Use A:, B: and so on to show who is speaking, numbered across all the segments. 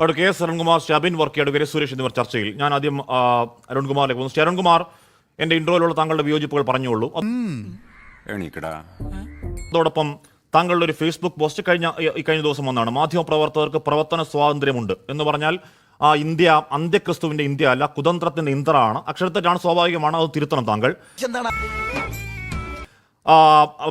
A: അവിടെ K S Arunkumar Shabin Varkey വരെ സുരേഷ് എന്നിവർ ചർച്ചയിൽ. ഞാൻ ആദ്യം അരുൺകുമാറിലേക്ക് പോകുന്നു. ശ്രീ അരുൺകുമാർ എന്റെ ഇൻട്രോയിലുള്ള താങ്കളുടെ വിയോജിപ്പുകൾ പറഞ്ഞോളൂ അതോടൊപ്പം താങ്കളുടെ ഒരു ഫേസ്ബുക്ക് പോസ്റ്റ് കഴിഞ്ഞ കഴിഞ്ഞ ദിവസം വന്നാണ്. മാധ്യമപ്രവർത്തകർക്ക് പ്രവർത്തന സ്വാതന്ത്ര്യമുണ്ട് എന്ന് പറഞ്ഞാൽ ആ ഇന്ത്യ അന്ത്യക്രിസ്തുവിന്റെ ഇന്ത്യ അല്ല കുതന്ത്രത്തിന്റെ ഇന്ദ്രാണ് അക്ഷരത്തെറ്റാണ് സ്വാഭാവികമാണ് അത് തിരുത്തണം താങ്കൾ.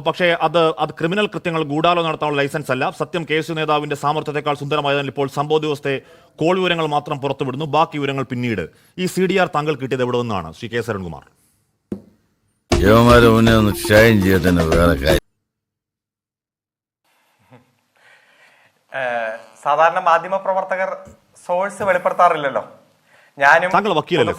A: പക്ഷേ അത് അത് ക്രിമിനൽ കൃത്യങ്ങൾ ഗൂഢാലോചന നടത്താനുള്ള ലൈസൻസ് അല്ല. സത്യം കെ എസ് യു നേതാവിന്റെ സാമർത്ഥ്യത്തെക്കാൾ സുന്ദരമായതിനാൽ ഇപ്പോൾ സംഭവ ദിവസത്തെ കോൾ വിവരങ്ങൾ മാത്രം പുറത്തുവിടുന്നു. ബാക്കി വിവരങ്ങൾ പിന്നീട്. ഈ സി ഡി ആർ താങ്കൾ കിട്ടിയത് എവിടെ നിന്നാണ്? ശ്രീ കെ
B: ഏഹ് സാധാരണ മാധ്യമ പ്രവർത്തകർ സോഴ്സ് വെളിപ്പെടുത്താറില്ലല്ലോ. ഞാനും?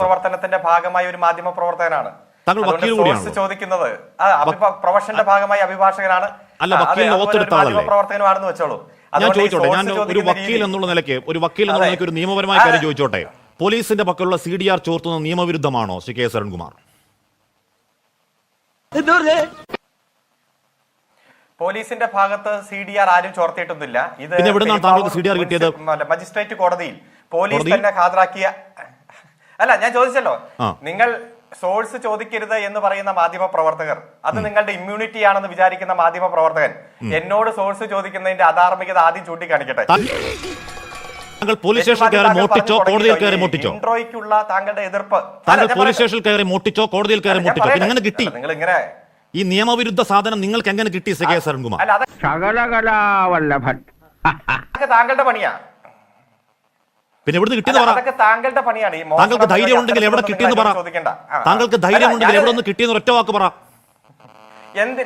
B: പ്രവർത്തനത്തിന്റെ ഭാഗമായ ഒരു മാധ്യമ പ്രവർത്തകനാണ്.
A: താങ്കൾ വക്കീൽ കൂടിയാണ്
B: ചോദിക്കുന്നത്. ആ, അഭിഭാ- പ്രൊഫഷന്റെ ഭാഗമായി അഭിഭാഷകനാണ്.
A: അല്ല, വക്കീലിനെ
B: ഒരു
A: ആളല്ലേ?
B: പ്രവർത്തകനുമാണെന്ന് വെച്ചോളൂ.
A: ഞാൻ ചോദിച്ചോട്ടെ ഞാൻ ഒരു വക്കീൽ എന്നുള്ള നിലയ്ക്ക് ഒരു വക്കീൽ എന്നുള്ള നിലയ്ക്ക് ഒരു നിയമപരമായ കാര്യം ചോദിച്ചോട്ടെ? പോലീസിന്റെ പക്കലുള്ള സി ഡി ആർ ചോർത്തുന്ന നിയമവിരുദ്ധമാണോ ശ്രീ കെ എസ് അരുൺകുമാർ?
B: പോലീസിന്റെ ഭാഗത്ത് സി ഡി ആർ ആരും ചോർത്തിയിട്ടൊന്നുമില്ല. ഇത്
A: പിന്നെ എവിടുന്നാണ് താങ്കൾക്ക്
B: പെരുമ്പാവൂർ
A: CDR കിട്ടിയത്?
B: അല്ല, മജിസ്ട്രേറ്റ് കോടതിയിൽ. പോലീസ് തന്നെ ഹാജരാക്കിയ അല്ല ഞാൻ ചോദിച്ചല്ലോ. നിങ്ങൾ സോഴ്സ് ചോദിക്കരുത് എന്ന് പറയുന്ന മാധ്യമ പ്രവർത്തകർ അത് നിങ്ങളുടെ ഇമ്മ്യൂണിറ്റി ആണെന്ന് വിചാരിക്കുന്ന മാധ്യമ പ്രവർത്തകൻ എന്നോട് സോഴ്സ് ചോദിക്കുന്നതിന്റെ അധാർമികത ആദ്യം ചൂണ്ടിക്കാണിക്കട്ടെ.
A: പോലീസ് സ്റ്റേഷനിൽ കയറി മോട്ടിച്ചോ കോടതിയിൽ കയറി മോട്ടിച്ചോ
B: ഇൻട്രോയ്ക്കുള്ള താങ്കളുടെ എതിർപ്പ്.
A: താങ്കൾ പോലീസ് സ്റ്റേഷനിൽ കയറി മോട്ടിച്ചോ കോടതിയിൽ കയറി മോട്ടിച്ചോ പിന്നെ കിട്ടി?
B: നിങ്ങൾ ഇങ്ങനെ
A: ഈ നിയമവിരുദ്ധ സാധനം നിങ്ങൾക്ക് എങ്ങനെ കിട്ടി ശ്രീ കെ
B: അതൊക്കെ താങ്കളുടെ പണിയാ.
A: പിന്നെ ഇവിടുന്ന് കിട്ടിയെന്ന് പറ.
B: താങ്കളുടെ പണിയാണ്.
A: താങ്കൾക്ക് ധൈര്യം ഉണ്ടെങ്കിൽ എവിടെ കിട്ടിയെന്ന് പറ. താങ്കൾക്ക് ധൈര്യം ഉണ്ടെങ്കിൽ എവിടെ നിന്ന് കിട്ടിയെന്ന് ഒറ്റ വാക്ക് പറ.
B: എന്ത്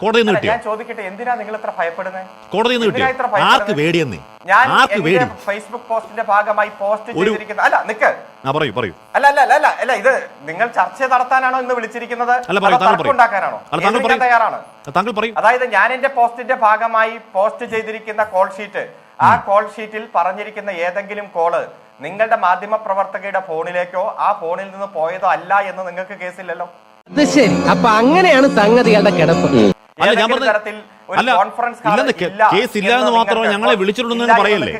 A: കോടതിയിൽ നിന്ന് കിട്ടിയോ?
B: ഞാൻ ചോദിക്കട്ടെ എന്തിനാ നിങ്ങൾ ഇത്ര ഭയപ്പെടുന്നത്
A: കോടതിയിൽ നിന്ന് കിട്ടിയോ? ആർക്ക് പേടിയെന്നേ?
B: ഞാൻ
A: ആർക്ക് പേടി
B: ഫേസ്ബുക്ക് പോസ്റ്റിന്റെ ഭാഗമായി പോസ്റ്റ്
A: ഒരു-
B: ചെയ്തിരിക്കുന്ന അല്ല നിക്ക്.
A: ആ പറയൂ പറയൂ.
B: അല്ല അല്ല അല്ല അല്ല ഇത് നിങ്ങൾ ചർച്ച നടത്താനാണോ ഇന്ന് വിളിച്ചിരിക്കുന്നത്?
A: പറയൂ
B: തയ്യാറാണ്.
A: താങ്കൾ പറയും.
B: അതായത് ഞാൻ എന്റെ പോസ്റ്റിന്റെ ഭാഗമായി പോസ്റ്റ് ചെയ്തിരിക്കുന്ന കോൾ ഷീറ്റ് ആ കോൾ ഷീറ്റിൽ പറഞ്ഞിരിക്കുന്ന ഏതെങ്കിലും കോൾ നിങ്ങളുടെ മാധ്യമ പ്രവർത്തകയുടെ ഫോണിലേക്കോ ആ ഫോണിൽ നിന്ന് പോയതോ അല്ല എന്ന് നിങ്ങൾക്ക് കേസില്ലല്ലോ?
C: അത് ശരി. അപ്പൊ അങ്ങനെയാണ് സംഗതികളുടെ കിടപ്പ്.
A: അല്ല ഞാൻ
B: പറഞ്ഞ
A: പറഞ്ഞത്
B: തരത്തിൽ ഒരു
A: അല്ല ഇല്ലെന്ന് കേസ് ഇല്ല എന്ന് മാത്രമേ ഞങ്ങളെ വിളിച്ചിട്ടുണ്ടെന്ന് പറയല്ലേ?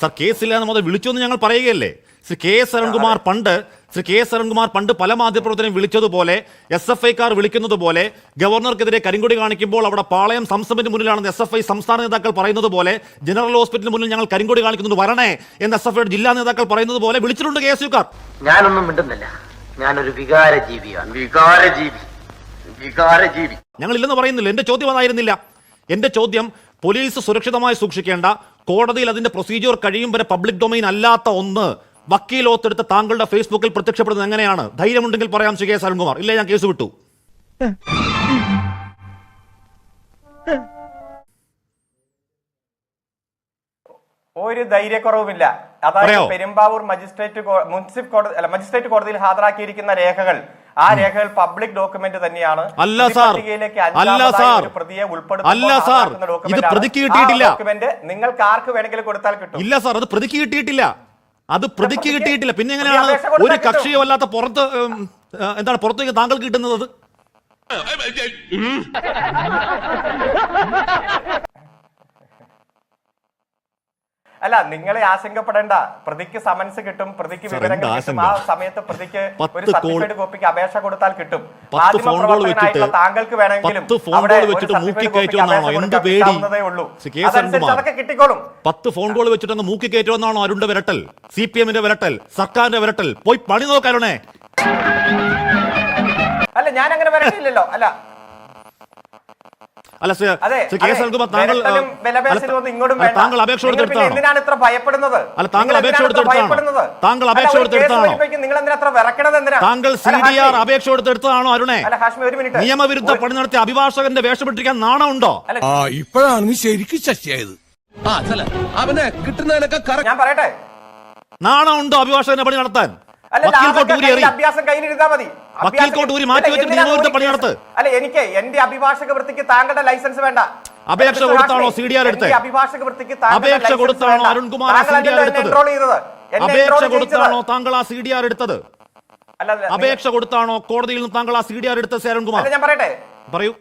A: സർ കേസില്ല എന്ന് മാത്രം വിളിച്ചു എന്ന് ഞങ്ങൾ പറയുകയല്ലേ? ശ്രീ കെ എസ് അരുൺകുമാർ പണ്ട് ശ്രീ കെ എസ് അരുൺകുമാർ പണ്ട് പല മാധ്യമപ്രവർത്തനം വിളിച്ചതുപോലെ എസ് എഫ് ഐക്കാർ വിളിക്കുന്നത് പോലെ ഗവർണർക്കെതിരെ കരിങ്കൊടി കാണിക്കുമ്പോൾ അവിടെ പാളയം സംസമിന് മുന്നിലാണെന്ന് എസ് എഫ് ഐ സംസ്ഥാന നേതാക്കൾ പറയുന്നത് പോലെ ജനറൽ ഹോസ്പിറ്റലിന് മുന്നിൽ ഞങ്ങൾ കരിങ്കൊടി കാണിക്കുന്നത് വരണേ എന്ന് എസ് എഫ് ഐയുടെ ജില്ലാ നേതാക്കൾ പറയുന്നത് പോലെ വിളിച്ചിട്ടുണ്ട് കെ എസ് കാർ
D: ഞാനൊന്നും മിണ്ടുന്നില്ല. ഞാനൊരു വികാര ജീവിയാണ് വികാര ജീവി വികാര ജീവി
A: ഞങ്ങൾ ഇല്ലെന്ന് പറയുന്നില്ല. എന്റെ ചോദ്യം അതായിരുന്നില്ല. എന്റെ ചോദ്യം പോലീസ് സുരക്ഷിതമായി സൂക്ഷിക്കേണ്ട കോടതിയിൽ അതിന്റെ പ്രൊസീജിയർ കഴിയും വരെ പബ്ലിക് ഡൊമൈൻ അല്ലാത്ത ഒന്ന് വക്കീൽ ഓത്തെടുത്ത് താങ്കളുടെ ഫേസ്ബുക്കിൽ പ്രത്യക്ഷപ്പെടുന്നത് എങ്ങനെയാണ്? ധൈര്യമുണ്ടെങ്കിൽ പറയാം ശ്രീ കെ എസ് അരുൺകുമാർ. ഇല്ലേ ഞാൻ കേസ് വിട്ടു.
B: ഒരു ധൈര്യക്കുറവുമില്ല അതായത്? പെരുമ്പാവൂർ മജിസ്ട്രേറ്റ് മുനിസിപ്പൽ കോടതി അല്ല മജിസ്ട്രേറ്റ് കോടതിയിൽ ഹാജരാക്കിയിരിക്കുന്ന രേഖകൾ ആ രേഖകൾ പബ്ലിക് ഡോക്യുമെന്റ് തന്നെയാണ്
A: അല്ല സാർ. അല്ല സാർ.
B: പ്രതിയെ
A: അല്ല സാർ. ഇത്. പ്രതിക്ക് കിട്ടിയിട്ടില്ല.
B: ഡോക്യുമെന്റ് നിങ്ങൾക്ക് ആർക്ക് വേണമെങ്കിലും കൊടുത്താൽ കിട്ടും
A: ഇല്ല സാർ അത് പ്രതിക്ക് കിട്ടിയിട്ടില്ല അത് പ്രതിക്ക് കിട്ടിയിട്ടില്ല പിന്നെ എങ്ങനെയാണ് ഒരു. കക്ഷിയോ അല്ലാത്ത പുറത്ത് എന്താണ് പുറത്തേക്ക് താങ്കൾ കിട്ടുന്നത് അത്?
B: അല്ല നിങ്ങളെ ആശങ്കപ്പെടേണ്ട. പ്രതിക്ക് സമൻസ് കിട്ടും പ്രതിക്ക് വിവരങ്ങൾ കിട്ടും. ആ സമയത്ത് പ്രതിക്ക് ഒരു സർട്ടിഫിക്കറ്റ് കോപ്പിക്ക് അപേക്ഷ കൊടുത്താൽ കിട്ടും.
A: പത്ത്
B: മാധ്യമ
A: ഫോൺ കോൾ വെച്ചിട്ട്
B: താങ്കൾക്ക് വേണമെങ്കിലും അവിടെ ഒരു
A: സർട്ടിഫിക്കറ്റ്
B: കോപ്പിക്ക്? അപേക്ഷ കൊടുക്കാൻ കിട്ടാവുന്നതേ ഉള്ളൂ. അതനുസരിച്ച് അതൊക്കെ കിട്ടിക്കോളും.
A: പത്ത് ഫോൺ കോൾ വെച്ചിട്ടൊന്ന് മൂക്കി കയറ്റുമെന്നാണോ അരുണിന്റെ വിരട്ടൽ? സി പി എമ്മിന്റെ വിരട്ടൽ സർക്കാരിന്റെ വിരട്ടൽ. പോയി പണി നോക്കാരുണേ
B: അല്ല ഞാൻ അങ്ങനെ വരട്ടില്ലല്ലോ. അല്ല
A: അല്ല താങ്കൾ അപേക്ഷ കൊടുത്തെടുത്താണോ? അല്ല, താങ്കൾ അപേക്ഷ കൊടുത്തെടുത്താണോ? താങ്കൾ അപേക്ഷ കൊടുത്തെടുത്താണോ? താങ്കൾ സി ഡി ആർ അപേക്ഷ കൊടുത്തെടുത്തതാണോ അരുണേ?
B: അല്ല ഒരു മിനിറ്റ്.
A: നിയമവിരുദ്ധ പണി നടത്തിയ അഭിഭാഷകന്റെ വേഷപ്പെട്ടിരിക്കാൻ നാണമുണ്ടോ?
E: ആ ഇപ്പോഴാണ് നീ ശരിക്കും ശശിയായത്.
F: അവനെ കിട്ടുന്നതിനൊക്കെ
B: ഞാൻ പറയട്ടെ?
A: നാണമുണ്ടോ അഭിഭാഷകന്റെ പണി നടത്താൻ?
B: അല്ല എനിക്ക് എന്റെ അഭിഭാഷക വൃത്തിക്ക് താങ്കളുടെ ലൈസൻസ് വേണ്ട.
A: അപേക്ഷ കൊടുത്താണോ
B: ഹാഷ്മി,
A: CDR എടുത്തത്?
B: എന്റെ അഭിഭാഷക വൃത്തിക്ക്
A: അപേക്ഷ കൊടുത്താണോ അരുൺകുമാർ എടുത്തത്? അപേക്ഷ കൊടുത്താണോ താങ്കൾ ആ സി ഡി ആർ എടുത്തത് അപേക്ഷ കൊടുത്താണോ കോടതിയിൽ നിന്ന് താങ്കൾ ആ സി ഡി ആർ എടുത്തത്
B: അരുൺകുമാർ ഞാൻ പറയട്ടെ?
A: പറയൂ.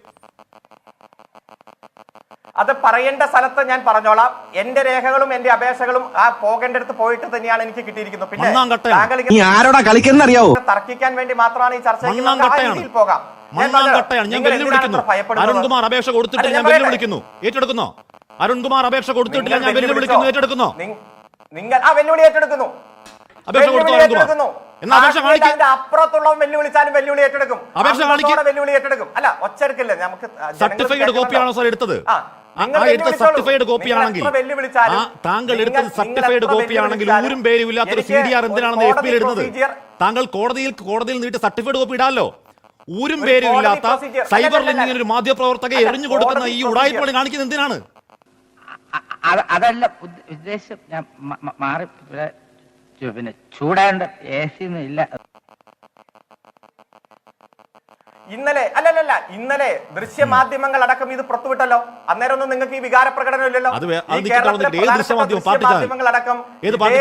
B: അത് പറയേണ്ട സ്ഥലത്ത് ഞാൻ പറഞ്ഞോളാം. എന്റെ രേഖകളും എന്റെ അപേക്ഷകളും ആ പോകേണ്ടടുത്ത് പോയിട്ട് തന്നെയാണ് എനിക്ക് കിട്ടിയിരിക്കുന്നത്. പിന്നെ താങ്കൾ
F: ആരോടാ കളിക്കുന്ന
B: തർക്കിക്കാൻ വേണ്ടി മാത്രമാണ് ഈ ചർച്ച. ആ പോകാം. ഞാൻ
A: വെല്ലുവിളിക്കുന്നു. അരുൺകുമാർ അപേക്ഷ കൊടുത്തിട്ട് ഞാൻ വെല്ലുവിളിക്കുന്നു. ഏറ്റെടുക്കുന്നോ. അരുൺകുമാർ അപേക്ഷ കൊടുത്തിട്ടില്ല. ഞാൻ വെല്ലുവിളിക്കുന്നു. ഏറ്റെടുക്കുന്നു.
B: ഏറ്റെടുക്കുന്നോ നിങ്ങൾ ആ വെല്ലുവിളി ഏറ്റെടുക്കുന്നു.
A: അപേക്ഷ കൊടുത്തു അരുൺകുമാർ?
B: ഏറ്റെടുക്കുന്നു.
A: എന്നാ അപേക്ഷ
B: കാശ്മീരിൽ അപ്പുറത്തുള്ളവൻ വെല്ലുവിളിച്ചാലും വെല്ലുവിളി ഏറ്റെടുക്കും.
A: അപേക്ഷ കാണിക്ക്.
B: വെല്ലുവിളി ഏറ്റെടുക്കും. അല്ല ഒച്ചെടുക്കില്ല നമുക്ക് സർട്ടിഫിക്കറ്റ്.
A: കോപ്പിയാണോ സാർ എടുത്തത്?
B: ആ
A: എടുത്ത സർട്ടിഫൈഡ് കോപ്പി
B: ആണെങ്കിൽ വെല്ലുവിളിച്ചാലും,
A: താങ്കൾ
B: എടുത്ത
A: എടുത്തത് സർട്ടിഫൈഡ് കോപ്പി
B: ആണെങ്കിൽ
A: ഊരും പേരും ഇല്ലാത്തൊരു സി ഡി ആർ എന്തിനാണെന്ന് എഫ് പിയിൽ ഇടുന്നത്? താങ്കൾ കോടതിയിൽ കോടതിയിൽ നീട്ടി സർട്ടിഫൈഡ് കോപ്പി ഇടാലോ ഊരും
B: ഒരു
A: പേരും ഇല്ലാത്ത സൈബർ ലിങ്കിന് ഒരു മാധ്യമപ്രവർത്തകയെ എറിഞ്ഞു കൊടുക്കുന്ന ഈ. ഉടായ്പകൾ കാണിക്കുന്നത് എന്തിനാണ്?
G: അതല്ല ഉദ്ദേശം ഞാൻ മാറി പിന്നെ ചൂടാണ്ട് എ സി ഒന്നും ഇല്ല.
B: ഇന്നലെ അല്ലല്ലല്ല ഇന്നലെ ദൃശ്യമാധ്യമങ്ങൾ അടക്കം ഇത് പുറത്തുവിട്ടല്ലോ. അന്നേരം ഒന്നും നിങ്ങൾക്ക് ഈ വികാര പ്രകടനം ഇല്ലല്ലോ.
A: അത് വേ- അത്
B: ഈ കേരളത്തിലെ അടക്കം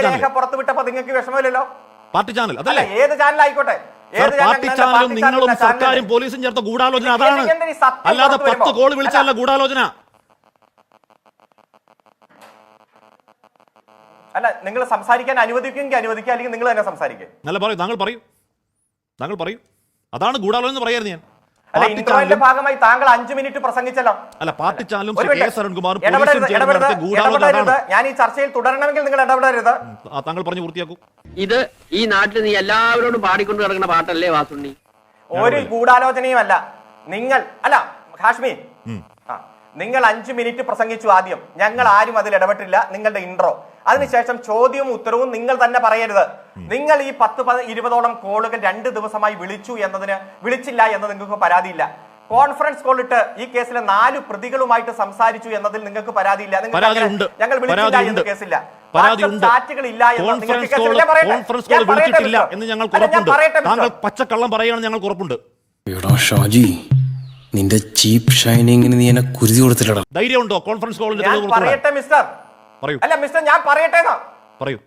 B: രേഖ പുറത്തുവിട്ടപ്പോ നിങ്ങൾക്ക് വിഷമമില്ലല്ലോ
A: പാർട്ടി ചാനൽ
B: അല്ല
A: അതല്ലേ
B: ഏത് ചാനൽ ആയിക്കോട്ടെ
A: പാർട്ടി ചാനലും നിങ്ങളും സർക്കാരും പോലീസും ചേർത്ത ഗൂഢാലോചന അതാണ്. അല്ലാതെ പത്ത്? കോൾ വിളിച്ചല്ല
B: അല്ല.
A: ഗൂഢാലോചന.
B: അല്ല നിങ്ങൾ സംസാരിക്കാൻ അനുവദിക്കുമെങ്കിൽ അനുവദിക്കുക അല്ലെങ്കിൽ നിങ്ങൾ തന്നെ സംസാരിക്കുക
A: നല്ല പറയൂ താങ്കൾ പറയൂ. താങ്കൾ പറയൂ. അതാണ് ഗൂഢാലോചന എന്ന് പറയായിരുന്നു ഞാൻ.
B: ഭാഗമായി താങ്കൾ അഞ്ചു മിനിറ്റ് പ്രസംഗിച്ചല്ലോ.
A: അല്ല പാർട്ടി ചാനലും
B: ഒരു
A: കെ എസ് അരുൺകുമാറും
B: ഞാൻ ഈ ചർച്ചയിൽ തുടരണമെങ്കിൽ നിങ്ങൾ ഇടപെടരുത്.
A: താങ്കൾ പറഞ്ഞു പൂർത്തിയാക്കൂ.
H: ഇത് ഈ നാട്ടിൽ നീ എല്ലാവരോടും പാടിക്കൊണ്ട് കിടക്കുന്ന പാട്ടല്ലേ വാസുണ്ണി?
B: ഒരു ഗൂഢാലോചനയും അല്ല നിങ്ങൾ അല്ല കാശ്മീർ നിങ്ങൾ അഞ്ചു മിനിറ്റ് പ്രസംഗിച്ചു ആദ്യം. ഞങ്ങൾ ആരും അതിൽ ഇടപെട്ടില്ല. നിങ്ങളുടെ ഇൻട്രോ അതിനുശേഷം ചോദ്യവും ഉത്തരവും നിങ്ങൾ തന്നെ പറയരുത്. നിങ്ങൾ ഈ പത്ത് പത് ഇരുപതോളം കോളുകൾ രണ്ട് ദിവസമായി വിളിച്ചു എന്നതിന് വിളിച്ചില്ല എന്ന് നിങ്ങൾക്ക് പരാതിയില്ല. കോൺഫറൻസ് കോൾ ഇട്ട് ഈ കേസിലെ നാല് പ്രതികളുമായിട്ട് സംസാരിച്ചു എന്നതിൽ നിങ്ങൾക്ക് പരാതിയില്ല. ഞങ്ങൾ വിളിച്ചില്ല എന്ന കേസില്ല.
A: പരാതിയുണ്ട്.
B: ഇല്ല എന്ന് നിങ്ങൾക്ക്
A: കോൺഫറൻസ്. കോൾ
B: പറയട്ടെ.
A: കോൺഫറൻസ് കോൾ വിളിച്ചിട്ടില്ല എന്ന് ഞങ്ങൾക്ക്
B: അല്ല,
A: ഉറപ്പുണ്ട്. താങ്കൾ പച്ചക്കള്ളം പറയുകയാണ് ഞങ്ങൾക്ക് ഉറപ്പുണ്ട്
I: ഷാജി. നിന്റെ ചീപ്പ് ഷൈനിങ്ങിന് നീ എന്നെ കുരുതി കൊടുത്തില്ലടാ.
A: ധൈര്യമുണ്ടോ? കോൺഫറൻസ് കോളിൽ
B: ഞാൻ പറയട്ടെ മിസ്റ്റർ?
A: പറയൂ.
B: അല്ല മിസ്റ്റർ ഞാൻ പറയട്ടെ എന്നാ
A: പറയൂ.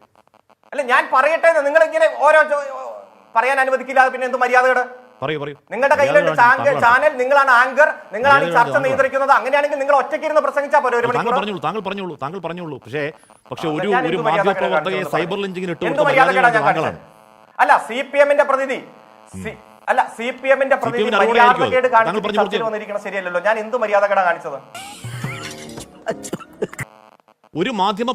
B: അല്ല ഞാൻ പറയട്ടെ നിങ്ങൾ ഇങ്ങനെ ഓരോ പറയാൻ അനുവദിക്കില്ല പിന്നെ എന്ത് മര്യാദയുടെ
A: പറയൂ പറയൂ.
B: നിങ്ങളുടെ കയ്യിലുണ്ട് ചാനൽ നിങ്ങളാണ് ആങ്കർ നിങ്ങളാണ് ഈ ചർച്ച നിയന്ത്രിക്കുന്നത് അങ്ങനെയാണെങ്കിൽ നിങ്ങൾ ഒറ്റയ്ക്ക് ഇരുന്ന് പ്രസംഗിച്ചാൽ പോരെ ഒരു
A: താങ്കൾ
B: മണിക്കൂർ
A: പറഞ്ഞോളൂ താങ്കൾ പറഞ്ഞോളൂ താങ്കൾ പറഞ്ഞോളൂ. പക്ഷേ പക്ഷേ ഒരു ഒരു മാധ്യമപ്രവർത്തകയെ സൈബർ ലിഞ്ചിങ്ങിന് ഇട്ട്
B: എന്ത്
A: കൊടുത്ത
B: മര്യാദകേടാ
A: മര്യാദ
B: ഞാൻ
A: താങ്കളാണ്
B: അല്ല സി പി എമ്മിന്റെ പ്രതിനിധി സി- അല്ല സി പി എമ്മിന്റെ പ്രതിനിധി. മര്യാദകേട് കാണിച്ച്. വന്നിരിക്കണം ശരിയല്ലല്ലോ. ഞാൻ എന്ത് മര്യാദകേടാ കാണിച്ചത്?
A: ഒരു
B: മാധ്യമ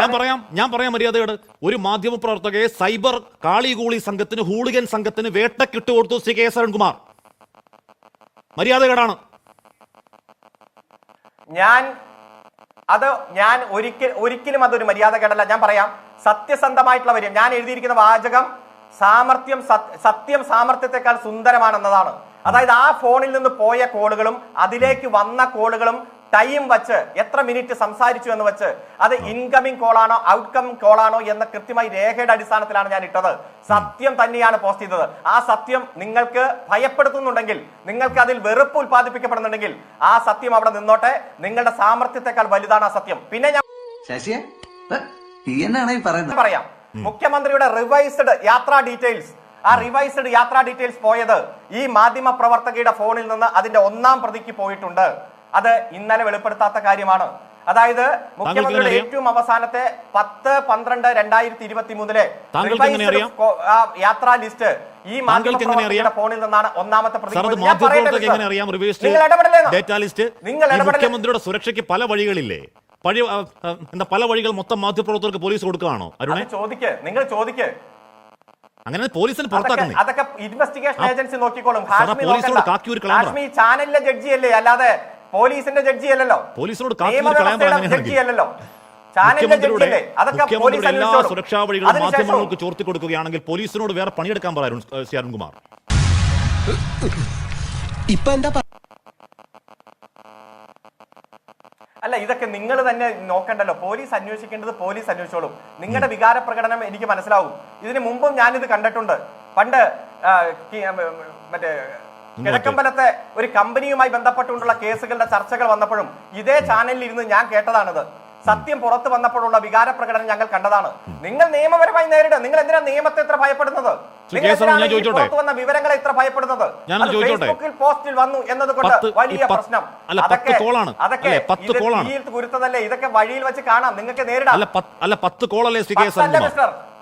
B: ഞാൻ
A: പറയാം ഞാൻ പറയാം മര്യാദയോട് ഒരു മാധ്യമ പ്രവർത്തകയെ സൈബർ കാളികൂളി സംഘത്തിന് ഹൂളിഗൻ സംഘത്തിന് വേട്ടക്കിട്ട് കൊടുത്തു ശ്രീ കെ എസ് അരുൺകുമാർ. മര്യാദകേടാണ്.
B: ഞാൻ അത് ഞാൻ ഒരിക്കൽ ഒരിക്കലും അതൊരു മര്യാദ കേടല്ല ഞാൻ പറയാം സത്യസന്ധമായിട്ടുള്ള വരും ഞാൻ എഴുതിയിരിക്കുന്ന വാചകം സാമർത്ഥ്യം സത്യം സാമർത്ഥ്യത്തെക്കാൾ സുന്ദരമാണെന്നതാണ്. അതായത് ആ ഫോണിൽ നിന്ന് പോയ കോളുകളും അതിലേക്ക് വന്ന കോളുകളും ടൈം വച്ച് എത്ര മിനിറ്റ് സംസാരിച്ചു എന്ന് വെച്ച് അത് ഇൻകമിംഗ് കോളാണോ കോൾ കോളാണോ എന്ന കൃത്യമായി രേഖയുടെ അടിസ്ഥാനത്തിലാണ് ഞാൻ ഇട്ടത്. സത്യം തന്നെയാണ് പോസ്റ്റ് ചെയ്തത്. ആ സത്യം നിങ്ങൾക്ക് ഭയപ്പെടുത്തുന്നുണ്ടെങ്കിൽ നിങ്ങൾക്ക് അതിൽ വെറുപ്പ് ഉത്പാദിപ്പിക്കപ്പെടുന്നുണ്ടെങ്കിൽ ആ സത്യം അവിടെ നിന്നോട്ടെ. നിങ്ങളുടെ സാമർത്ഥ്യത്തെക്കാൾ വലുതാണ് ആ സത്യം. പിന്നെ ഞാൻ പറയാം. മുഖ്യമന്ത്രിയുടെ റിവൈസ്ഡ് യാത്രാ ഡീറ്റെയിൽസ്. ആ റിവൈസ്ഡ് യാത്രാ ഡീറ്റെയിൽസ് പോയത് ഈ മാധ്യമ പ്രവർത്തകയുടെ ഫോണിൽ നിന്ന് അതിന്റെ ഒന്നാം പ്രതിക്ക് പോയിട്ടുണ്ട്. അത് ഇന്നലെ വെളിപ്പെടുത്താത്ത കാര്യമാണ്. അതായത് മുഖ്യമന്ത്രിയുടെ ഏറ്റവും അവസാനത്തെ പത്ത് പന്ത്രണ്ട് രണ്ടായിരത്തി ഇരുപത്തി മൂന്നിലെ? യാത്രാ ലിസ്റ്റ് ഈ മാധ്യമ ഫോണിൽ നിന്നാണ് ഒന്നാമത്തെ പ്രതി
A: സാർ അത്
B: പോയത്. ഞാൻ പറയട്ടെ,
A: എങ്ങനെ അറിയാം റിവേഴ്സ്
B: നിങ്ങൾ
A: ഇടപെടലേ
B: നിങ്ങൾ
A: മുഖ്യമന്ത്രിയുടെ സുരക്ഷയ്ക്ക് പല വഴികളില്ലേ? പഴയ എന്താ പല വഴികൾ മൊത്തം മാധ്യമപ്രവർത്തകർക്ക് പോലീസ് കൊടുക്കുകയാണോ? അരുണെ?
B: ചോദിക്കേ നിങ്ങൾ ചോദിക്കേ.
A: അങ്ങനെ പോലീസിന്
B: അതൊക്കെ അതൊക്കെ ഇൻവെസ്റ്റിഗേഷൻ ഏജൻസി നോക്കിക്കോളും. ഹാഷ്മി
A: പോലീസിനോട് കാക്കി ഒരു
B: ഹാഷ്മി ചാനലിലെ ജഡ്ജി അല്ലേ? അല്ലാതെ പോലീസിന്റെ ജഡ്ജി അല്ലല്ലോ.
A: പോലീസിനോട് കാക്കി ഒരു കളയാൻ പറ
B: ജഡ്ജി അല്ലല്ലോ. ചാനലിലെ ജഡ്ജി
A: മുഖ്യമന്ത്രിയുടെ
B: അതൊക്കെ പോലീസ്
A: മുഖ്യമന്ത്രിയുടെ എല്ലാ. സുരക്ഷാ വഴികളും മാധ്യമങ്ങൾക്ക് ചോർത്തി കൊടുക്കുകയാണെങ്കിൽ പോലീസിനോട് വേറെ പണിയെടുക്കാൻ പറ അരുൺ ഏഹ്, ശ്രീ അരുൺകുമാർ.
F: ഇപ്പൊ എന്താ
B: അല്ല ഇതൊക്കെ നിങ്ങൾ തന്നെ നോക്കണ്ടല്ലോ. Police അന്വേഷിക്കേണ്ടത് police അന്വേഷിച്ചോളും. നിങ്ങളുടെ വികാര പ്രകടനം എനിക്ക് മനസ്സിലാവും. ഇതിനു മുമ്പും ഞാനിത് കണ്ടിട്ടുണ്ട്. പണ്ട് മറ്റേ കിഴക്കമ്പലത്തെ ഒരു കമ്പനിയുമായി ബന്ധപ്പെട്ടുകൊണ്ടുള്ള കേസുകളുടെ ചർച്ചകൾ വന്നപ്പോഴും ഇതേ ചാനലിൽ ഇരുന്ന് ഞാൻ കേട്ടതാണിത്. സത്യം പുറത്തു വന്നപ്പോഴുള്ള വികാര പ്രകടനം ഞങ്ങൾ കണ്ടതാണ്. നിങ്ങൾ നിയമപരമായി നേരിടുക. നിങ്ങൾ എന്തിനാ നിയമത്തെ ഇത്ര ഭയപ്പെടുന്നത്? പുറത്തു വന്ന വിവരങ്ങളെ ഇത്ര ഭയപ്പെടുന്നത്? ഫേസ്ബുക്കിൽ പോസ്റ്റിൽ വന്നു എന്നതുകൊണ്ട്
A: കൊണ്ട്
B: വലിയ പ്രശ്നം. അതൊക്കെ-. അതൊക്കെ കുരുത്തതല്ലേ? ഇതൊക്കെ വഴിയിൽ വെച്ച് കാണാം. നിങ്ങൾക്ക് നേരിടാം.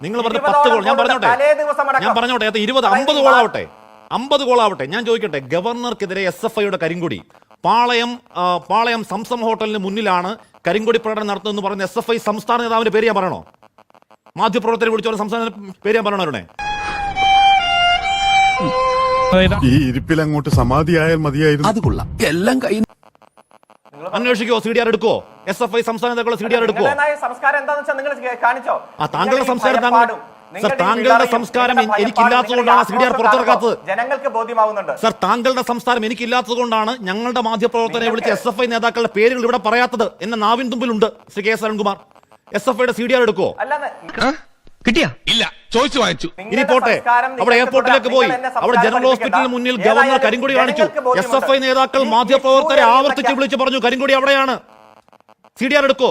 A: നിങ്ങൾ പറഞ്ഞ പത്ത് കോൾ ഞാൻ പറഞ്ഞോട്ടെ. ഞാൻ പറഞ്ഞോട്ടെ? അത് ഇരുപത് അമ്പത് കോളാവട്ടെ? അമ്പത് കോളാവട്ടെ? ഞാൻ ചോദിക്കട്ടെ? ഗവർണർക്കെതിരെ എസ് എഫ് ഐയുടെ കരിങ്കുടി. പാളയം പാളയം സംസം ഹോട്ടലിന് മുന്നിലാണ് കരിങ്കൊടി പ്രകടനം നടത്തുമെന്ന് പറഞ്ഞ എസ് എഫ് ഐ സംസ്ഥാന നേതാവിന്റെ പേര് ഞാൻ പറയണോ? മാധ്യമപ്രവർത്തകരെ വിളിച്ചോ സംസ്ഥാന പേര് ഞാൻ പറയണോ അവരുടെ?
J: ഈ ഇരിപ്പിൽ അങ്ങോട്ട് സമാധിയായാൽ മതിയായിരുന്നു.
F: അത് കൊള്ളാം. എല്ലാം കൈ
A: അന്വേഷിക്കോ സി ഡി ആർ എടുക്കോ? എസ് എഫ് ഐ സംസ്ഥാന സി ഡി ആർ എടുക്കോ
B: സംസ്കാരം എന്താണെന്ന് വെച്ചാൽ നിങ്ങൾ കാണിച്ചോ.
A: ആ താങ്കളുടെ സംസ്കാരം താങ്കൾ സർ താങ്കളുടെ സംസ്കാരം എനിക്കില്ലാത്തതുകൊണ്ടാണ് സി ഡി ആർ പുറത്തിറക്കാത്തത്.
B: ജനങ്ങൾക്ക് ബോധ്യമാവുന്നുണ്ട്.
A: സർ താങ്കളുടെ സംസ്കാരം എനിക്കില്ലാത്തതുകൊണ്ടാണ് ഞങ്ങളുടെ മാധ്യമപ്രവർത്തനെ വിളിച്ച് എസ് എഫ് ഐ നേതാക്കളുടെ പേരുകൾ ഇവിടെ പറയാത്തത് എന്നെ നാവിൻ തുമ്പിലുണ്ട് Shri K S Arunkumar. S F ഐയുടെ സി ഡി ആർ എടുക്കോ
B: കിട്ടിയ
I: കിട്ടിയാ?
E: ഇല്ല ചോദിച്ചു വാങ്ങിച്ചു.
A: ഇനി പോട്ടെ അവിടെ എയർപോർട്ടിലേക്ക് പോയി. അവിടെ ജനറൽ ഹോസ്പിറ്റലിന് മുന്നിൽ ഗവർണർ കരിങ്കൊടി കാണിച്ചു എസ് എഫ് ഐ നേതാക്കൾ മാധ്യമപ്രവർത്തകരെ ആവർത്തിച്ച്
B: വിളിച്ചു
A: വിളിച്ച് പറഞ്ഞു കരിങ്കൊടി അവിടെയാണ്. സി ഡി ആർ എടുക്കോ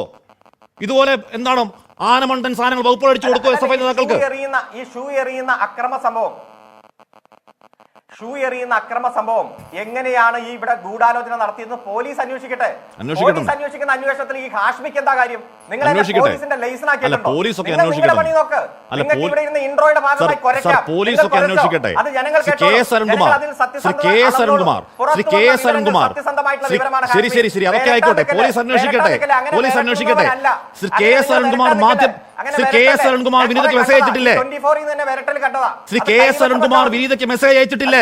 A: ഇതുപോലെ എന്താണ് ആനമണ്ടൻ സാധനങ്ങൾ വകുപ്പ് അടിച്ചു കൊടുക്കും എസ് എഫ് ഐ നേതാക്കൾക്ക്.
B: ഈ ഷൂ എറിയുന്ന അക്രമ സംഭവം. ഷൂ എറിയുന്ന അക്രമ സംഭവം. എങ്ങനെയാണ് ഈ ഇവിടെ ഗൂഢാലോചന നടത്തിയെന്ന് പോലീസ് അന്വേഷിക്കട്ടെ. പോലീസ് അന്വേഷിക്കുന്ന അന്വേഷണത്തിൽ ഈ ഹാഷ്മിക്ക് എന്താ കാര്യം? നിങ്ങൾ. പോലീസിന്റെ ഇൻട്രോയുടെ ഭാഗമായി. അത് ജനങ്ങൾ
A: ശ്രീ ശ്രീ ശ്രീ അതൊക്കെ ആയിക്കോട്ടെ പോലീസ് അന്വേഷിക്കട്ടെ പോലീസ് അന്വേഷിക്കട്ടെ. ശ്രീ കെ എസ് അരുൺകുമാർ മാധ്യമ ശ്രീ കെ എസ് അരുൺകുമാർ വിനീതയ്ക്ക് മെസ്സേജ് അയച്ചിട്ടില്ലേ? ശ്രീ കെ എസ് അരുൺകുമാർ വിനീതയ്ക്ക് മെസ്സേജ് അയച്ചിട്ടില്ലേ?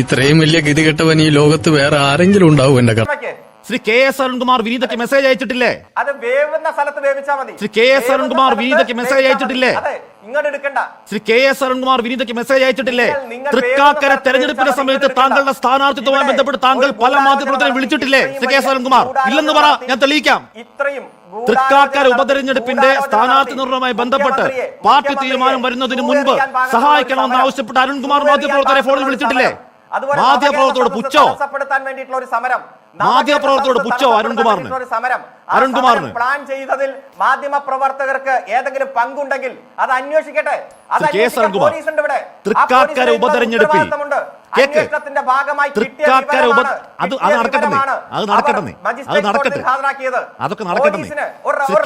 I: ഇത്രയും വലിയ ഗതികെട്ടവൻ ഈ ലോകത്ത് വേറെ ആരെങ്കിലും ഉണ്ടാവും എന്റെ കഥ
A: ശ്രീ കെ എസ് അരുൺകുമാർ വിനീതയ്ക്ക് മെസ്സേജ് അയച്ചിട്ടില്ലേ?
B: അത് വേവുന്ന സ്ഥലത്ത് വേവിച്ചാ മതി.
A: ശ്രീ കെ എസ് അരുൺകുമാർ വിനീതയ്ക്ക് മെസ്സേജ് അയച്ചിട്ടില്ലേ?
B: ഇങ്ങോട്ട് എടുക്കണ്ട.
A: ശ്രീ കെ എസ് അരുൺകുമാർ വിനീതയ്ക്ക് മെസ്സേജ് അയച്ചിട്ടില്ലേ? തൃക്കാക്കര തെരഞ്ഞെടുപ്പിന്റെ സമയത്ത് താങ്കളുടെ സ്ഥാനാർത്ഥിത്വവുമായി ബന്ധപ്പെട്ട് താങ്കൾ പല
B: മാധ്യമത്തിനും
A: മാധ്യമപ്രവർത്തനം വിളിച്ചിട്ടില്ലേ? Shri K S Arunkumar? ഇല്ലെന്ന് പറ ഞാൻ തെളിയിക്കാം.
B: ഇത്രയും
A: തൃക്കാക്കര ഉപതെരഞ്ഞെടുപ്പിന്റെ സ്ഥാനാർത്ഥി നിർണയവുമായി ബന്ധപ്പെട്ട് പാർട്ടി തീരുമാനം വരുന്നതിന് മുൻപ് സഹായിക്കണമെന്ന് ആവശ്യപ്പെട്ട് അരുൺകുമാർ മാധ്യമപ്രവർത്തകരെ ഫോണിൽ വിളിച്ചിട്ടില്ലേ? മാധ്യമപ്രവർത്തകരോട്
B: പുച്ചോ
A: പുച്ഛോ.
B: സദസ്സ് വേണ്ടിയിട്ടുള്ള ഒരു സമരം.
A: മാധ്യമപ്രവർത്തകരോട് പുച്ഛോ അരുൺകുമാറിന്? അരുൺകുമാറിന്?
B: പ്ലാൻ ചെയ്തതിൽ മാധ്യമ പ്രവർത്തകർക്ക് ഏതെങ്കിലും പങ്കുണ്ടെങ്കിൽ അത് അന്വേഷിക്കട്ടെ.
A: തൃക്കാക്കര ഉപതെരഞ്ഞെടുപ്പിൽ കേക്ക്. തൃക്കാക്കര ഉപ- അത് അത് നടക്കട്ടെ അത് നടക്കട്ടെ അത് നടക്കട്ടെ. അതൊക്കെ നടക്കട്ടെ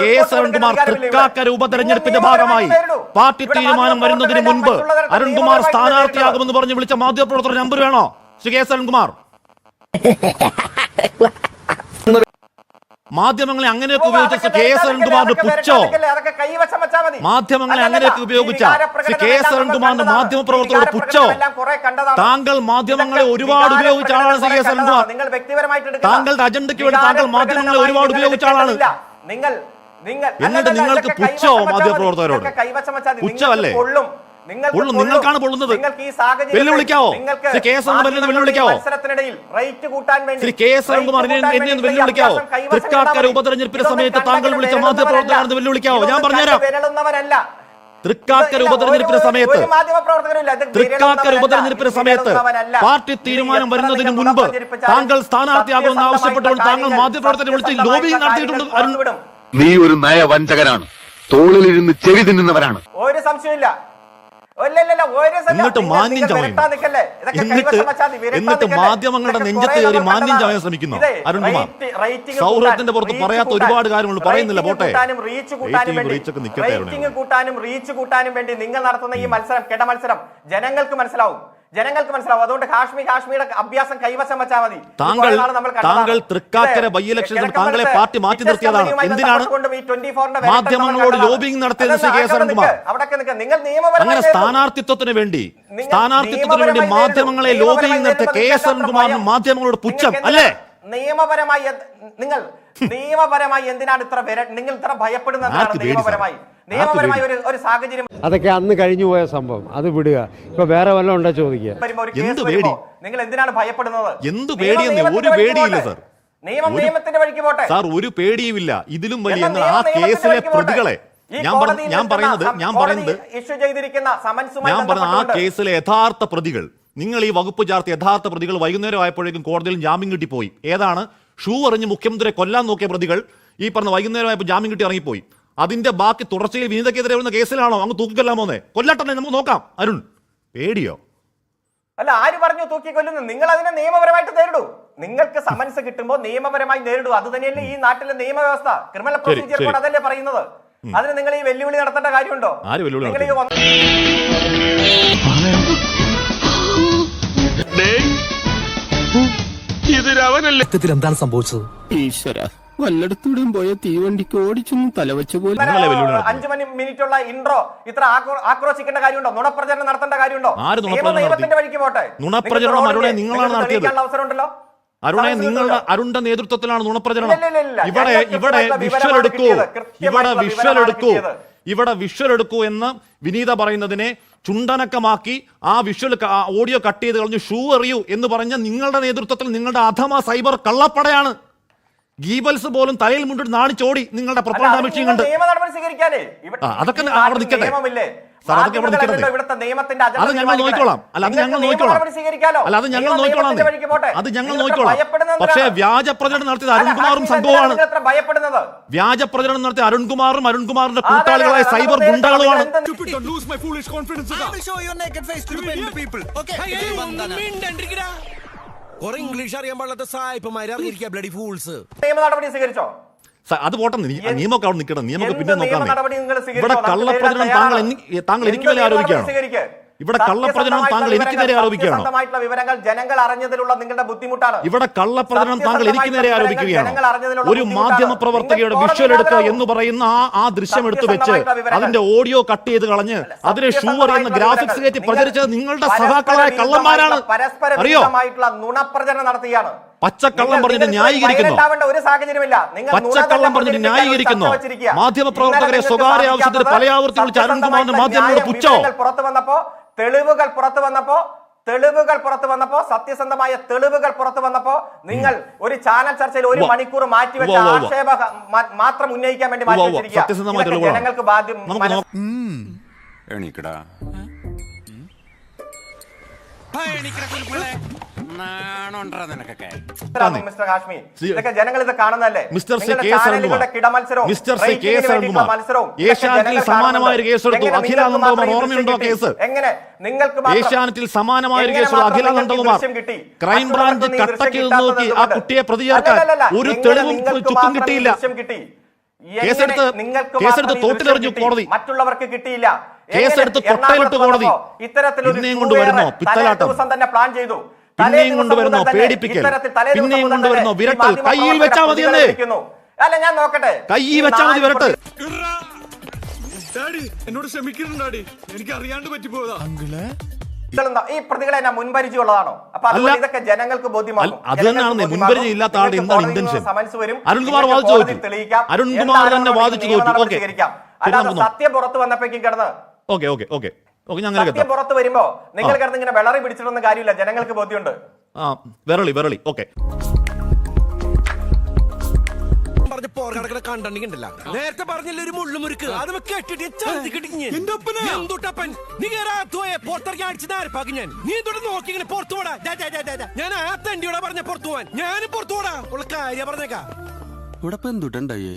A: കെ എസ് അരുൺകുമാർ. തൃക്കാക്കര ഉപതെരഞ്ഞെടുപ്പിന്റെ ഭാഗമായി പാർട്ടി തീരുമാനം വരുന്നതിന് മുൻപ് അരുൺകുമാർ സ്ഥാനാർത്ഥിയാകുമെന്ന് പറഞ്ഞ് വിളിച്ച മാധ്യമപ്രവർത്തകർ നമ്പർ വേണോ? Shri K S Arunkumar. മാധ്യമങ്ങളെ അങ്ങനെയൊക്കെ ഉപയോഗിച്ച കെ എസ് അരുൺകുമാറിന്റെ പുച്ഛോ മാധ്യമങ്ങളെ അങ്ങനെയൊക്കെ ഉപയോഗിച്ച കെ എസ് അരുൺകുമാറിന്റെ മാധ്യമ പ്രവർത്തകരുടെ പുച്ഛോ താങ്കൾ മാധ്യമങ്ങളെ ഒരുപാട് ഉപയോഗിച്ച ആളാണ് കെ എസ് അരുൺകുമാർ. താങ്കളുടെ അജണ്ടയ്ക്ക് വേണ്ടി താങ്കൾ മാധ്യമങ്ങളെ ഒരുപാട് ഉപയോഗിച്ച ആളാണ്.
B: നിങ്ങൾ
A: എന്നിട്ട് നിങ്ങൾക്ക് പുച്ഛോ
B: മാധ്യമ പ്രവർത്തകരോട് മതി.
A: മാധ്യമപ്രവർത്തകരോട്? പുച്ഛമല്ലേ? നിങ്ങൾക്കാണ് പൊള്ളുന്നത്. വെല്ലുവിളിക്കാവോ? കെ എസ് വെല്ലുവിളിക്കാവോ? ശ്രീ കെ എസ് എന്നെ ഒന്ന് വെല്ലുവിളിക്കാവോ? തൃക്കാക്കര ഉപതെരഞ്ഞെടുപ്പിന്റെ സമയത്ത് താങ്കൾ വിളിച്ച. മാധ്യമപ്രവർത്തകരാണെന്ന് വെല്ലുവിളിക്കാവോ? ഞാൻ പറഞ്ഞുതരാം. തൃക്കാക്കര
B: ഉപതെരഞ്ഞെടുപ്പിന്
A: ഉപതെരഞ്ഞെടുപ്പിന്റെ സമയത്ത് തൃക്കാക്കര
B: ഉപതെരഞ്ഞെടുപ്പിന്
A: ഉപതെരഞ്ഞെടുപ്പിന്റെ സമയത്ത് പാർട്ടി തീരുമാനം വരുന്നതിന് മുൻപ് താങ്കൾ സ്ഥാനാർത്ഥിയാകുമെന്ന് ആവശ്യപ്പെട്ടുകൊണ്ട് താങ്കൾ മാധ്യമപ്രവർത്തകരെ വിളിച്ച് ലോബിംഗ് നടത്തിയിട്ടുണ്ട് അരുൺ
J: നീ ഒരു നയവഞ്ചകനാണ്. തോളിലിരുന്ന് ചെവി തിന്നുന്നവരാണ്
B: ഒരു സംശയമില്ല
A: എന്നിട്ട് മാന്യം ചമയും. എന്നിട്ട് എന്നിട്ട് മാധ്യമങ്ങളുടെ നെഞ്ചത്ത് കയറി മാന്യം. ചമയാൻ ശ്രമിക്കുന്നു. അരുൺകുമാർ സൗഹൃദത്തിന്റെ പുറത്ത് പറയാത്ത ഒരുപാട് കാര്യങ്ങൾ പറയുന്നില്ല പോട്ടെ.
B: കൂട്ടാനും റീച്ച് കൂട്ടാനും
A: റേറ്റിംഗ്
B: കൂട്ടാനും റീച്ച് കൂട്ടാനും വേണ്ടി നിങ്ങൾ നടത്തുന്ന ഈ മത്സരം കെട്ട മത്സരം ജനങ്ങൾക്ക് മനസ്സിലാവും. ജനങ്ങൾക്ക് മനസ്സിലാവും അതുകൊണ്ട് കാശ്മീർ കാശ്മീരുടെ അഭ്യാസം കൈവശം വെച്ചാൽ മതി
A: താങ്കൾ-. താങ്കൾ തൃക്കാക്കര ബൈ ഇലക്ഷനിൽ താങ്കളെ പാർട്ടി മാറ്റി നിർത്തിയതാണ്. എന്തിനാണ്
B: ബന്ധപ്പെട്ടുകൊണ്ടും ഈ 24 ന്റെ വേട്ട
A: മാധ്യമങ്ങളോട് ലോബിംഗ് നടത്തിയത്. ശ്രീ കെ. എസ്. അരുൺകുമാർ. അങ്ങനെ സ്ഥാനാർത്ഥിത്വത്തിന് വേണ്ടി സ്ഥാനാർത്ഥിത്വത്തിന് വേണ്ടി മാധ്യമങ്ങളെ
B: ലോബിങ്
A: ലോബിംഗ് നടത്തിയ കെ എസ് അരുൺകുമാറിന് മാധ്യമങ്ങളോട് പുച്ഛം അല്ലേ
B: നിയമപരമായി നിങ്ങൾ നിയമപരമായി എന്തിനാണ് ഇത്ര വിര- നിങ്ങൾ ഇത്ര ഭയപ്പെടുന്നത് നിയമപരമായി? നിയമപരമായി ഒരു ഒരു സാഹചര്യം
C: അതൊക്കെ അന്ന് കഴിഞ്ഞു പോയ സംഭവം. അത് വിടുക. ഇപ്പൊ വേറെ വല്ലതും ഉണ്ടോ ചോദിക്കുക?
B: നിങ്ങൾ എന്തിനാണ് ഭയപ്പെടുന്നത്?
A: എന്ത് പേടിയെന്ന്? ഒരു പേടിയില്ല സാർ.
B: നിയമം നിയമത്തിന്റെ വഴിക്ക് പോട്ടെ.
A: സാർ ഒരു പേടിയുമില്ല. ഇതിലും വലിയ ആ കേസിലെ പ്രതികളെ
B: ഈ
A: ഞാൻ ഞാൻ പറയുന്നത് ഞാൻ പറയുന്നത്
B: ഇഷ്യൂ ചെയ്തിരിക്കുന്ന സമൻസുമായി
A: ഞാൻ പറഞ്ഞ ആ കേസിലെ യഥാർത്ഥ പ്രതികൾ. നിങ്ങൾ ഈ വകുപ്പ് ചാർത്ത യഥാർത്ഥ പ്രതികൾ വൈകുന്നേരം ആയപ്പോഴേക്കും കോടതിയിൽ ജാമ്യം കിട്ടിപ്പോയി. ഏതാണ്? ഷൂ അറിഞ്ഞ് മുഖ്യമന്ത്രിയെ കൊല്ലാൻ നോക്കിയ പ്രതികൾ ഈ പറഞ്ഞ വൈകുന്നേരമായപ്പോൾ ജാമ്യം കിട്ടി ഇറങ്ങിപ്പോയി. അതിന്റെ ബാക്കി തുടർച്ചയിൽ വിനീതക്കെതിരെ വരുന്ന കേസിലാണോ? അങ്ങ് തൂക്കിക്കൊല്ലാൻ പോന്നേ. കൊല്ലട്ടെ നമുക്ക് നോക്കാം. അരുൺ പേടിയോ?
B: അല്ല ആര് പറഞ്ഞു തൂക്കിക്കൊല്ലുന്നു നിങ്ങൾ അതിനെ നിയമപരമായിട്ട് നേരിടൂ. നിങ്ങൾക്ക് സമൻസ് കിട്ടുമ്പോൾ നിയമപരമായി നേരിടൂ. അത് തന്നെയല്ലേ ഈ നാട്ടിലെ നിയമവ്യവസ്ഥ. ക്രിമിനൽ പ്രൊസീജിയർ കോഡ് അതല്ലേ പറയുന്നത്. അതിന് നിങ്ങൾ ഈ വെല്ലുവിളി നടത്തേണ്ട കാര്യമുണ്ടോ?
A: ആര് വെല്ലുവിളി
F: എന്താണ് സംഭവിച്ചത്?
I: ഈശ്വര വല്ലയിടത്തൂടെയും പോയ തീവണ്ടിക്ക് ഓടിച്ചൊന്നും തലവെച്ച പോലെ?
B: അഞ്ചു മണി മിനിറ്റുള്ള ഇൻട്രോ ഇത്ര ആക്രോ- ആക്രോശിക്കേണ്ട കാര്യമുണ്ടോ? നുണപ്രചരണം നടത്തേണ്ട കാര്യമുണ്ടോ?
A: ആര് നുണപ്രചരണം
B: നിയമത്തിന്റെ വഴിക്ക് പോട്ടെ.
A: നുണപ്രചരണം അരുണേ നിങ്ങളാണ് നടത്തിയത്.
B: അവസരമുണ്ടല്ലോ.
A: അരുണെ നിങ്ങളുടെ
B: അരുണ്ട
A: അരുണിന്റെ നേതൃത്വത്തിലാണ് നുണപ്രചരണം. ഇവിടെ ഇവിടെ വിഷ്വൽ എടുക്കൂ. ഇവിടെ വിഷ്വൽ എടുക്കൂ. ഇവിടെ വിഷ്വൽ എടുക്കൂ എന്ന് വിനീത പറയുന്നതിനെ ചുണ്ടനക്കമാക്കി ആ വിഷ്വൽ ഓഡിയോ കട്ട് ചെയ്ത് കളഞ്ഞു ഷൂ എറിയൂ എന്ന് പറഞ്ഞ നിങ്ങളുടെ നേതൃത്വത്തിൽ നിങ്ങളുടെ അധമ സൈബർ കള്ളപ്പടയാണ്. ഗീബൽസ് പോലും തലയിൽ മുണ്ടിട്ട് നാണിച്ചോടി നിങ്ങളുടെ
B: അല്ല, വിഷയം
A: കണ്ട്. അതൊക്കെ അവിടെ നിൽക്കട്ടെ.
B: ഇവിടുത്തെ നിയമത്തിന്റെ അജണ്ട
A: അത് ഞങ്ങൾ നോക്കിക്കോളാം. അല്ല അത് ഞങ്ങൾ നോക്കിക്കോളാം. അല്ല അത് ഞങ്ങൾ നോക്കിക്കോളാം
B: നിയമത്തിന്റെ വഴിക്ക് പോട്ടെ.
A: അത് ഞങ്ങൾ നോക്കിക്കോളാം. പക്ഷേ? വ്യാജ പ്രചരണം നടത്തിയത് അരുൺകുമാറും സംഘവുമാണ്.
B: ഭയപ്പെടുന്നത്?
A: വ്യാജ പ്രചരണം നടത്തിയ അരുൺകുമാറും അരുൺകുമാറിന്റെ കൂട്ടാളികളായ സൈബർ ഗുണ്ടകളുമാണ്.
F: ഇംഗ്ലീഷ് അറിയാൻ പാടില്ലാത്ത സായിപ്പന്മാരെ അറിഞ്ഞിരിക്കുക ബ്ലഡി ഫൂൾസ്
B: നിയമ നടപടി സ്വീകരിച്ചോ?
A: അത് പോട്ടെ നിയമമൊക്കെ അവിടെ നിൽക്കണം നിയമമൊക്കെ പിന്നെ നോക്കാം? ഇവിടെ കള്ളപ്രചരണം താങ്കൾ. താങ്കൾ എനിക്ക്
B: വരെ
A: മേലെ ആരോപിക്കുകയാണോ? ഇവിടെ കള്ളപ്രചരണം താങ്കൾ എനിക്ക് നേരെ ആരോപിക്കുകയാണോ?
B: വിവരങ്ങൾ ജനങ്ങൾ അറിഞ്ഞതിലുള്ള നിങ്ങളുടെ ബുദ്ധിമുട്ടാണ്.
A: ഇവിടെ കള്ളപ്രചരണം താങ്കൾ എനിക്ക് നേരെ ആരോപിക്കുകയാണോ? ഒരു. മാധ്യമ പ്രവർത്തകയുടെ വിഷ്വൽ എടുക്കുക എന്ന് പറയുന്ന ആ ആ ദൃശ്യം എടുത്തു വെച്ച് അതിന്റെ ഓഡിയോ കട്ട് ചെയ്ത് കളഞ്ഞ് അതിനെ ഷൂ
B: എന്ന
A: ഗ്രാഫിക്സ്. കയറ്റി പ്രചരിച്ചത് നിങ്ങളുടെ
B: സഭാക്കളായ
A: സഹാക്കളായ കള്ളന്മാരാണ്. അറിയോ?
B: നുണപ്രചരണം നടത്തുകയാണ്
A: പച്ചക്കള്ളം പറഞ്ഞിട്ട് ന്യായീകരിക്കുന്നു. പച്ചക്കള്ളം പറഞ്ഞിട്ട് ന്യായീകരിക്കുന്നു. മാധ്യമപ്രവർത്തകരെ സ്വകാര്യ ആവശ്യത്തിന് പല ആവർത്തി വിളിച്ച് അരുൺകുമാറിന്റെ മാധ്യമങ്ങളുടെ പുച്ഛോ?
B: പുറത്തു വന്നപ്പോ തെളിവുകൾ പുറത്തു വന്നപ്പോ തെളിവുകൾ പുറത്തു വന്നപ്പോ സത്യസന്ധമായ തെളിവുകൾ പുറത്തു വന്നപ്പോ നിങ്ങൾ ഒരു ചാനൽ ചർച്ചയിൽ ഒരു മണിക്കൂർ മാറ്റിവെച്ച. ആക്ഷേപ മാത്രം ഉന്നയിക്കാൻ വേണ്ടി
A: ഉവ്വ,
B: മാറ്റി
A: ഉവ്വ.
B: വെച്ചിരിക്കുക
A: സത്യസന്ധമായ
B: ഇതൊക്കെ
A: തെളിവുകളാണ്.
B: ജനങ്ങൾക്ക് ബാധ്യം
A: എണീക്കടാ
B: മനസ്സ് മനസ്സിലാവും, മിസ്റ്റർ ഹാഷ്മി
A: സി-
B: ഇതൊക്കെ ജനങ്ങൾ ഇത് കാണുന്നതല്ലേ?
A: മിസ്റ്റർ സി കെ എസ്
B: ചാനലുകളുടെ കിടമത്സരവും
A: മിസ്റ്റർ സി കെ എസ് ഏഷ്യാനെറ്റിൽ സമാനമായ ഒരു
B: കേസ്
A: കേസെടുത്തു
B: എങ്ങനെ
A: അഖില
B: നിങ്ങൾക്ക് മാത്രം
A: നന്ദകുമാർ
B: ഈ
A: ഓർമ്മയുണ്ടോ കേസ്
B: എങ്ങനെ നിങ്ങൾക്ക് മാത്രം-
A: ഏഷ്യാനെറ്റിൽ സമാനമായ ഒരു
B: കേസ്
A: ക്രൈംബ്രാഞ്ച്
B: മറ്റുള്ളവർക്കൊന്നും ഈ
A: കട്ടക്ക്
B: ദൃശ്യം
A: നിന്ന് നോക്കി ആ കുട്ടിയെ
B: പ്രതിയാക്കാൻ
A: ഒരു തെളിവും ചുക്കും കിട്ടിയില്ല? കേസെടുത്ത് തോട്ടിലെറിഞ്ഞു കോടതി.
B: മറ്റുള്ളവർക്ക് കിട്ടിയില്ല.
A: കേസെടുത്ത്
B: എറണാകുളത്ത്
A: കോടതി.
B: ഇത്തരത്തിലൊരു
A: കൊണ്ടുവരുന്നോ? പിത്തലാട്ടം.
B: ദിവസം തന്നെ പ്ലാൻ ചെയ്തു.
A: പിന്നെയും കൊണ്ടുവരുന്നോ? പേടിപ്പിക്കൽ. പിന്നെയും കൊണ്ടുവരുന്നോ? വിരട്ടൽ. കയ്യിൽ വെച്ചാ മതി എന്നേ.
B: അല്ല ഞാൻ നോക്കട്ടെ
A: കയ്യിൽ
B: ഈ
A: വെച്ചാ മതി
B: വിരട്ടൽ
A: വിരട്ട്
F: എന്നോട് ശ്രമിക്കുന്നുണ്ടാടി എനിക്ക് അറിയാണ്ട് പറ്റിപ്പോയതാ
B: പ്രതികളെന്താ- ഈ പ്രതികളെ എന്നാ മുൻപരിചയമുള്ളതാണോ അപ്പൊ. ഇതൊക്കെ ജനങ്ങൾക്ക് ബോധ്യമാകും
A: അല്ല, അത് തന്നെയാണ് മുൻപരിചയം ഇല്ലാത്ത ആളുടെ എന്താണ്
B: സമൻസ് വരും
A: അരുൺകുമാർ വാദിച്ചു
B: തെളിയിക്കാം.
A: അരുൺകുമാർ തന്നെ വാദിച്ചു.
B: അല്ലാതെ. സത്യം പുറത്തു വന്നപ്പോഴേക്കും കിടന്ന്
A: ഓക്കെ ഓക്കെ ഓക്കെ ഞാൻ
B: സത്യം പുറത്ത് വരുമ്പോ നിങ്ങൾ കിടന്ന് ഇങ്ങനെ വിളറി പിടിച്ചിട്ടൊന്നും കാര്യമില്ല ജനങ്ങൾക്ക് ബോധ്യമുണ്ട്.
A: ആ വിരളി വിരളി. ഓക്കെ.
F: നേരത്തെ പറഞ്ഞില്ല ഒരു അത് കേട്ടിട്ട് നീ കേറാത്തോയെ ഞാൻ. നീ എന്തുകൊണ്ട് നോക്കി പുറത്തു പോടാ. ഞാൻ ആ തണ്ടിയോടെ പറഞ്ഞ പുറത്തു പോവാൻ. ഞാനും പുറത്തു പോടാ. ഉള്ള കാര്യം പറഞ്ഞേക്കാ.
I: ഇവിടെ എന്തുട്ടുണ്ടായേ